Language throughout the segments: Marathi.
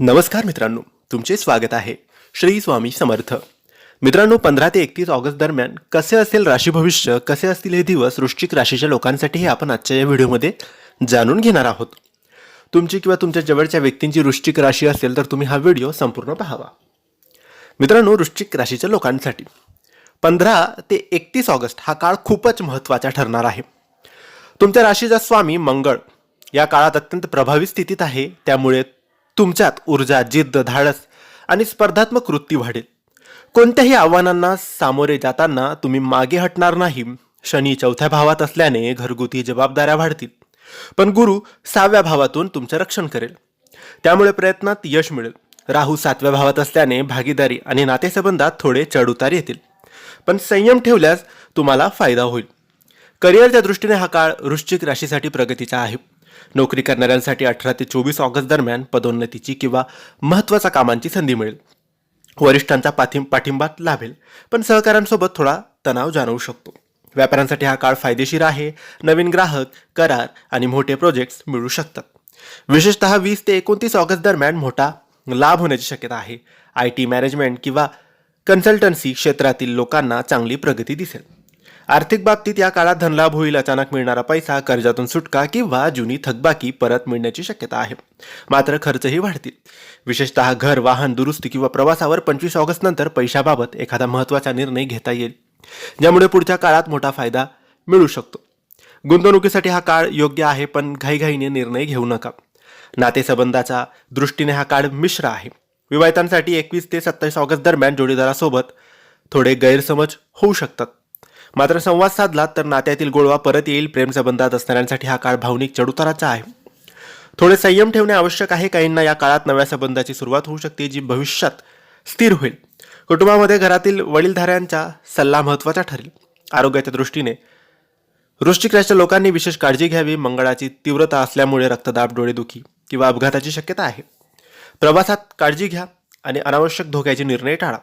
नमस्कार मित्रांनो तुमचे स्वागत आहे. श्री स्वामी समर्थ. मित्रांनो पंधरा ते एकतीस ऑगस्ट दरम्यान कसे असेल राशी भविष्य कसे असतील हे दिवस वृश्चिक राशीच्या लोकांसाठी हे आपण आजच्या या व्हिडिओमध्ये जाणून घेणार आहोत. तुमची किंवा तुमच्या जवळच्या व्यक्तींची वृश्चिक राशी असेल तर तुम्ही हा व्हिडिओ संपूर्ण पाहावा. मित्रांनो वृश्चिक राशीच्या लोकांसाठी पंधरा ते एकतीस ऑगस्ट हा काळ खूपच महत्त्वाचा ठरणार आहे. तुमच्या राशीचा स्वामी मंगळ या काळात अत्यंत प्रभावी स्थितीत आहे त्यामुळे तुमच्यात ऊर्जा जिद्द धाडस आणि स्पर्धात्मक वृत्ती वाढेल. कोणत्याही आव्हानांना सामोरे जाताना तुम्ही मागे हटणार नाही. शनी चौथ्या भावात असल्याने घरगुती जबाबदाऱ्या वाढतील. पण गुरु सहाव्या भावातून तुमचं रक्षण करेल. त्यामुळे प्रयत्नात यश मिळेल. राहू सातव्या भावात असल्याने भागीदारी आणि नातेसंबंधात थोडे चढउतार येतील. पण संयम ठेवल्यास तुम्हाला फायदा होईल. करिअरच्या दृष्टीने हा काळ वृश्चिक राशीसाठी प्रगतीचा आहे. नोकरी करणाऱ्यांसाठी अठरा ते चोवीस ऑगस्ट दरम्यान पदोन्नतीची किंवा महत्त्वाच्या कामांची संधी मिळेल. वरिष्ठांचा पाठिं पाठिंबा लाभेल पण सहकाऱ्यांसोबत थोडा तणाव जाणवू शकतो. व्यापाऱ्यांसाठी हा काळ फायदेशीर आहे नवीन ग्राहक करार आणि मोठे प्रोजेक्ट्स मिळू शकतात. विशेषतः वीस ते एकोणतीस ऑगस्ट दरम्यान मोठा लाभ होण्याची शक्यता आहे. आय टी मॅनेजमेंट किंवा कन्सल्टन्सी क्षेत्रातील लोकांना चांगली प्रगती दिसेल. आर्थिक बाबतीत या काळात धनलाभ होईल अचानक मिळणारा पैसा कर्जातून सुटका किंवा जुनी थकबाकी परत मिळण्याची शक्यता आहे. मात्र खर्चही वाढतील. विशेषतः घर वाहन दुरुस्ती किंवा प्रवासावर पंचवीस ऑगस्ट नंतर पैशाबाबत एखादा महत्त्वाचा निर्णय घेता येईल ज्यामुळे पुढच्या काळात मोठा फायदा मिळू शकतो. गुंतवणुकीसाठी हा काळ योग्य आहे पण घाईघाईने निर्णय घेऊ नका. नातेसंबंधाच्या दृष्टीने हा काळ मिश्र आहे. विवाहितांसाठी एकवीस ते सत्तावीस ऑगस्ट दरम्यान जोडीदारासोबत थोडे गैरसमज होऊ शकतात. मात्र संवाद साधला तर नात्यातील गोळवा परत येईल प्रेमसंबंधात असणाऱ्यांसाठी हा काळ भावनिक चढउताराचा आहे. थोडे संयम ठेवणे आवश्यक आहे. काहींना या काळात नव्या संबंधाची सुरुवात होऊ शकते जी भविष्यात स्थिर होईल. कुटुंबामध्ये घरातील वडीलधाऱ्यांचा सल्ला महत्त्वाचा ठरेल. आरोग्याच्या दृष्टीने वृश्चिक राशीच्या लोकांनी विशेष काळजी घ्यावी. मंगळाची तीव्रता असल्यामुळे रक्तदाब डोळेदुखी किंवा अपघाताची शक्यता आहे. प्रवासात काळजी घ्या आणि अनावश्यक धोक्याचे निर्णय टाळा.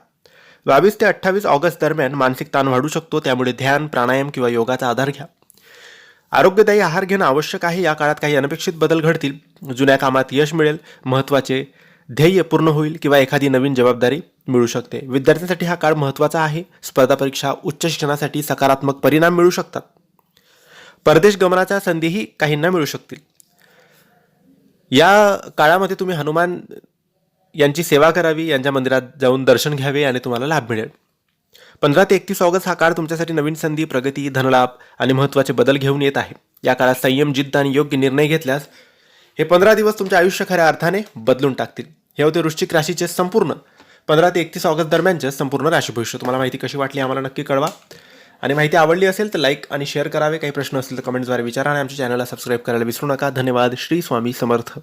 बावीस ते अठ्ठावीस ऑगस्ट दरम्यान मानसिक ताण वाढू शकतो त्यामुळे ध्यान प्राणायाम किंवा योगाचा आधार घ्या. आरोग्यदायी आहार घेणं आवश्यक आहे या काळात काही अनपेक्षित बदल घडतील. जुन्या कामात यश मिळेल महत्त्वाचे ध्येय पूर्ण होईल किंवा एखादी नवीन जबाबदारी मिळू शकते. विद्यार्थ्यांसाठी हा काळ महत्त्वाचा आहे. स्पर्धा परीक्षा उच्च शिक्षणासाठी सकारात्मक परिणाम मिळू शकतात. परदेश गमनाच्या संधीही काहींना मिळू शकतील. या काळामध्ये तुम्ही हनुमान यांची सेवा करावी यांच्या मंदिरात जाऊन दर्शन घ्यावे आणि तुम्हाला लाभ मिळेल. पंधरा ते एकतीस ऑगस्ट हा काळ तुमच्यासाठी नवीन संधी प्रगती धनलाभ आणि महत्त्वाचे बदल घेऊन येत आहे. या काळात संयम जिद्द आणि योग्य निर्णय घेतल्यास हे पंधरा दिवस तुमचे आयुष्य खऱ्या अर्थाने बदलून टाकतील. हे होते वृश्चिक राशीचे संपूर्ण. पंधरा ते एकतीस ऑगस्ट दरम्यानचे संपूर्ण राशी भविष्य. तुम्हाला माहिती कशी वाटली आम्हाला नक्की कळवा. आणि माहिती आवडली असेल तर लाईक आणि शेअर करावे. काही प्रश्न असतील तर कमेंटद्वारे विचारा आणि आमच्या चॅनलला सबस्क्राईब करायला विसरू नका. धन्यवाद. श्री स्वामी समर्थ.